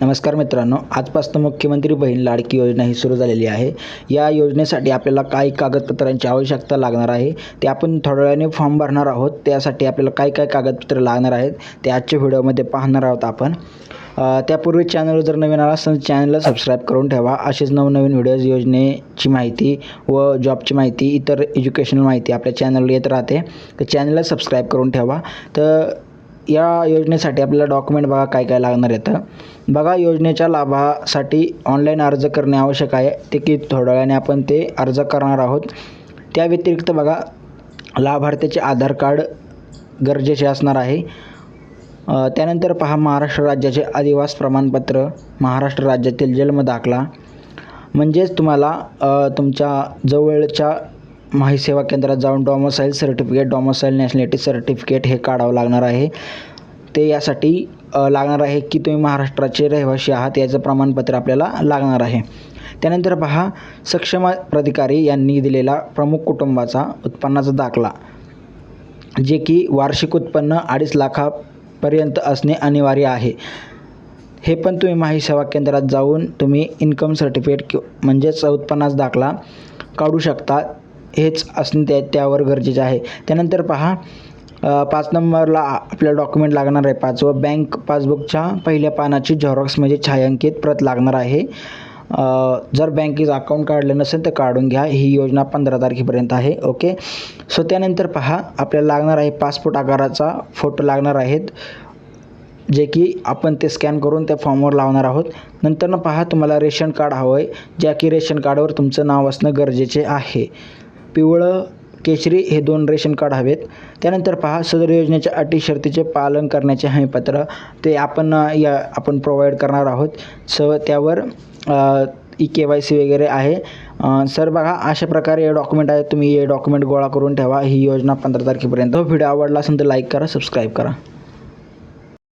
नमस्कार मित्रांनो आजपासून मुख्यमंत्री बहीण लाडकी योजना ही सुरू झालेली आहे. या योजनेसाठी आपल्याला काही कागदपत्रांची आवश्यकता लागणार आहे. ते आपण थोड्या वेळाने फॉर्म भरणार आहोत. त्यासाठी आपल्याला काय काय कागदपत्र लागणार आहेत. ते आजच्या व्हिडिओमध्ये पाहणार आहोत आपण. त्यापूर्वी चॅनल जर नवीन आला असेल चॅनलला सबस्क्राईब करून ठेवा. असेच नवनवीन व्हिडिओज योजनेची माहिती व जॉबची माहिती इतर एज्युकेशनल माहिती आपल्या चॅनलवर येत राहते. तर चॅनलला सबस्क्राईब करून ठेवा. तर या योजनेसाठी आपल्याला डॉक्युमेंट बघा काय काय लागणार येतं बघा योजनेच्या लाभासाठी ऑनलाईन अर्ज करणे आवश्यक आहे. ते की थोड्या वेळाने आपण ते अर्ज करणार आहोत. त्या व्यतिरिक्त बघा लाभार्थ्याचे आधार कार्ड गरजेचे असणार आहे. त्यानंतर पहा महाराष्ट्र राज्याचे अधिवास प्रमाणपत्र महाराष्ट्र राज्यातील जन्म दाखला. म्हणजेच तुम्हाला तुमच्या जवळच्या माही सेवा केंद्रात जाऊन domicile certificate domicile nationality certificate हे काढावं लागणार आहे. ते यासाठी लागणार आहे की तुम्ही महाराष्ट्राचे रहिवासी आहात याचं प्रमाणपत्र आपल्याला लागणार आहे. त्यानंतर पहा सक्षम प्राधिकारी यांनी दिलेला प्रमुख कुटुंबाचा उत्पन्नाचा दाखला जे की वार्षिक उत्पन्न अडीच लाखापर्यंत असणे अनिवार्य आहे. हे पण तुम्ही माही सेवा केंद्रात जाऊन तुम्ही इन्कम सर्टिफिकेट कि म्हणजेच उत्पन्नाचा दाखला काढू शकता. हेच असणे त्या त्यावर गरजेचे आहे. त्यानंतर पहा पाच नंबरला आपल्याला डॉक्युमेंट लागणार आहे. पाचवं बँक पासबुकच्या पहिल्या पानाची झेरॉक्स म्हणजे छायांकित प्रत लागणार आहे. जर बँकेचं अकाउंट काढलं नसेल तर काढून घ्या. ही योजना पंधरा तारखेपर्यंत आहे. ओके? सो त्यानंतर पहा आपल्याला लागणार आहे पासपोर्ट आकाराचा फोटो लागणार आहेत. जे की आपण ते स्कॅन करून त्या फॉर्मवर लावणार आहोत. नंतरनं पहा तुम्हाला रेशन कार्ड हवं आहे ज्या की रेशन कार्डवर तुमचं नाव असणं गरजेचे आहे. पिवळं केशरी हे दोन रेशन कार्ड हवेत. त्यानंतर पहा सदर योजनेच्या अटी शर्तीचे पालन करण्याचे हमीपत्र. ते आपण या आपण प्रोव्हाइड करणार आहोत. स त्यावर ई के वाय सी वगैरे आहे. सर बघा अशा प्रकारे हे डॉक्युमेंट आहेत. तुम्ही हे डॉक्युमेंट गोळा करून ठेवा. ही योजना पंधरा तारखेपर्यंत. व्हिडिओ आवडला असेल तर लाईक करा सबस्क्राईब करा.